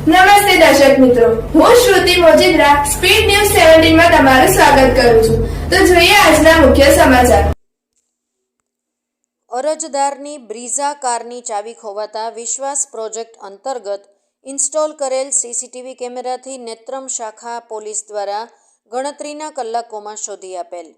નમસ્તે દર્શક મિત્રો. હું શ્રુતિ મોજીદ્રા, સ્પીડ ન્યૂઝ સેવન્ટીનમાં તમારું સ્વાગત કરું છું. તો જોઈએ આજના મુખ્ય સમાચાર. અરજદારની બ્રીઝા કારની ચાવી ખોવાતા વિશ્વાસ પ્રોજેક્ટ અંતર્ગત ઇન્સ્ટોલ કરેલ સીસીટીવી કેમેરાથી નેત્રમ શાખા પોલીસ દ્વારા ગણતરીના કલાકોમાં શોધી આપેલ.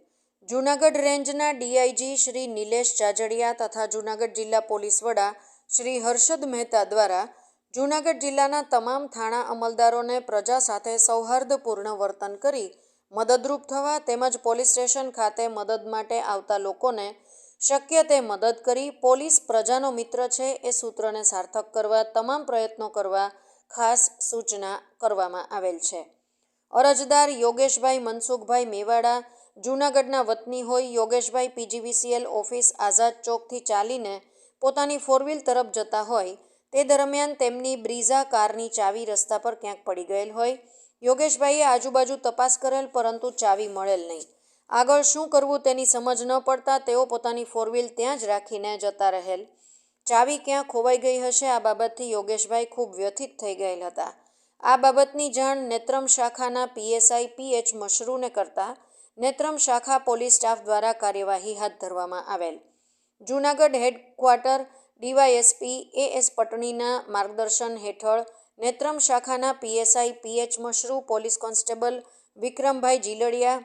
જૂનાગઢ રેન્જના ડીઆઈજી શ્રી નિલેશ જાજડિયા તથા જૂનાગઢ જિલ્લા પોલીસ વડા શ્રી હર્ષદ મહેતા દ્વારા જૂનાગઢ જિલ્લાના તમામ થાણા અમલદારોને પ્રજા સાથે સૌહાર્દપૂર્ણ વર્તન કરી મદદરૂપ થવા તેમજ પોલીસ સ્ટેશન ખાતે મદદ માટે આવતા લોકોને શક્ય તે મદદ કરી પોલીસ પ્રજાનો મિત્ર છે એ સૂત્રને સાર્થક કરવા, તમામ પ્રયત્નો કરવા ખાસ સૂચના કરવામાં આવેલ છે. અરજદાર યોગેશભાઈ મનસુખભાઈ મેવાડા, જૂનાગઢના વતની હોય યોગેશભાઈ પીજીવીસીએલ ઓફિસ આઝાદ ચોકથી ચાલીને પોતાની ફોરવ્હીલ તરફ જતા હોય તે દરમિયાન તેમની બ્રીઝા કારની ચાવી રસ્તા પર ક્યાંક પડી ગયેલ હોય. યોગેશભાઈએ આજુબાજુ તપાસ કરેલ, પરંતુ ચાવી મળેલ નહીં. આગળ શું કરવું તેની સમજ ન પડતા તેઓ પોતાની ફોરવ્હીલ ત્યાં જ રાખીને જતા રહેલ. ચાવી ક્યાં ખોવાઈ ગઈ હશે આ બાબતથી યોગેશભાઈ ખૂબ વ્યથિત થઈ ગયેલ હતા. આ બાબતની જાણ નેત્રમ શાખાના પીએસઆઈ પીએચ મશરૂને કરતા નેત્રમ શાખા પોલીસ સ્ટાફ દ્વારા કાર્યવાહી હાથ ધરવામાં આવેલ. Junagadh headquarter DYSP A S પટણીના માર્ગદર્શન હેઠળ નેત્રમ શાખાના PSI PH Mashru, police constable Vikrambhai Jiladiya,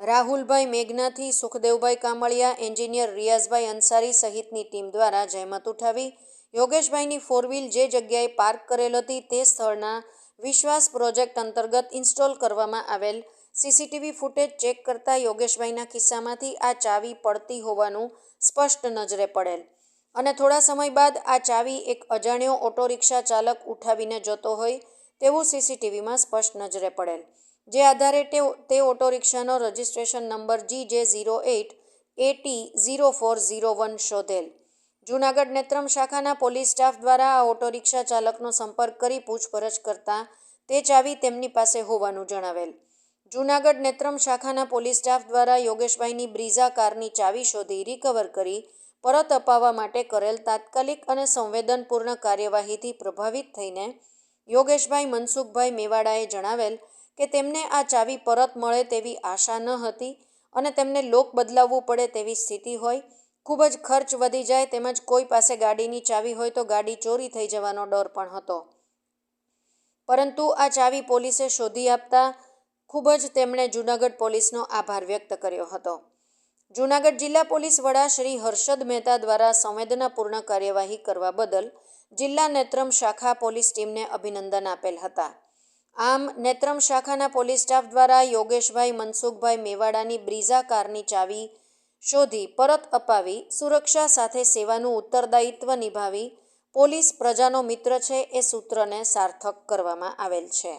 Rahulbhai Meghnathi, Sukhdevbhai Kamaliya, engineer Riyazbhai Ansari સહિતની ટીમ દ્વારા જહેમત ઉઠાવી. યોગેશભાઈની ફોરવ્હીલ જે જગ્યાએ પાર્ક કરેલ હતી તે સ્થળના વિશ્વાસ પ્રોજેક્ટ અંતર્ગત ઇન્સ્ટોલ કરવામાં આવેલ. સીસીટીવી ફૂટેજ ચેક કરતા યોગેશભાઈના ખિસ્સામાંથી આ ચાવી પડતી હોવાનું સ્પષ્ટ નજરે પડેલ. અને થોડા સમય બાદ આ ચાવી એક અજાણ્યો ઓટો રિક્ષા ચાલક ઉઠાવીને જતો હોય તેવું સીસીટીવીમાં સ્પષ્ટ નજરે પડેલ. જે આધારે તે તે auto રિક્ષાનો registration number G J zero eight AT zero four zero one શોધેલ. Junagadh Netram શાખાના પોલીસ સ્ટાફ દ્વારા આ ઓટો રિક્ષા ચાલકનો સંપર્ક કરી પૂછપરછ કરતા તે ચાવી તેમની પાસે હોવાનું જણાવેલ. જૂનાગઢ નેત્રમ શાખાના પોલીસ સ્ટાફ દ્વારા યોગેશભાઈની બ્રીઝા કારની ચાવી શોધી રિકવર કરી પરત અપાવવા માટે કરેલ તાત્કાલિક અને સંવેદનપૂર્ણ કાર્યવાહીથી પ્રભાવિત થઈને યોગેશભાઈ મનસુખભાઈ મેવાડાએ જણાવેલ કે તેમને આ ચાવી પરત મળે તેવી આશા ન હતી અને તેમને લોક બદલાવવું પડે તેવી સ્થિતિ હોય, ખૂબ જ ખર્ચ વધી જાય તેમજ કોઈ પાસે ગાડીની ચાવી હોય તો ગાડી ચોરી થઈ જવાનો ડર પણ હતો. પરંતુ આ ચાવી પોલીસે શોધી આપતા ખૂબ જ તેમણે જૂનાગઢ પોલીસનો આભાર વ્યક્ત કર્યો હતો. જૂનાગઢ જિલ્લા પોલીસ વડા શ્રી હર્ષદ મહેતા દ્વારા સંવેદનાપૂર્ણ કાર્યવાહી કરવા બદલ જિલ્લા નેત્રમ શાખા પોલીસ ટીમને અભિનંદન આપેલ હતા. આમ, નેત્રમ શાખાના પોલીસ સ્ટાફ દ્વારા યોગેશભાઈ, મનસુખભાઈ મેવાડાની બ્રીઝા કારની ચાવી શોધી પરત અપાવી, સુરક્ષા સાથે સેવાનું ઉત્તરદાયિત્વ નિભાવી પોલીસ પ્રજાનો મિત્ર છે એ સૂત્રને સાર્થક કરવામાં આવેલ છે.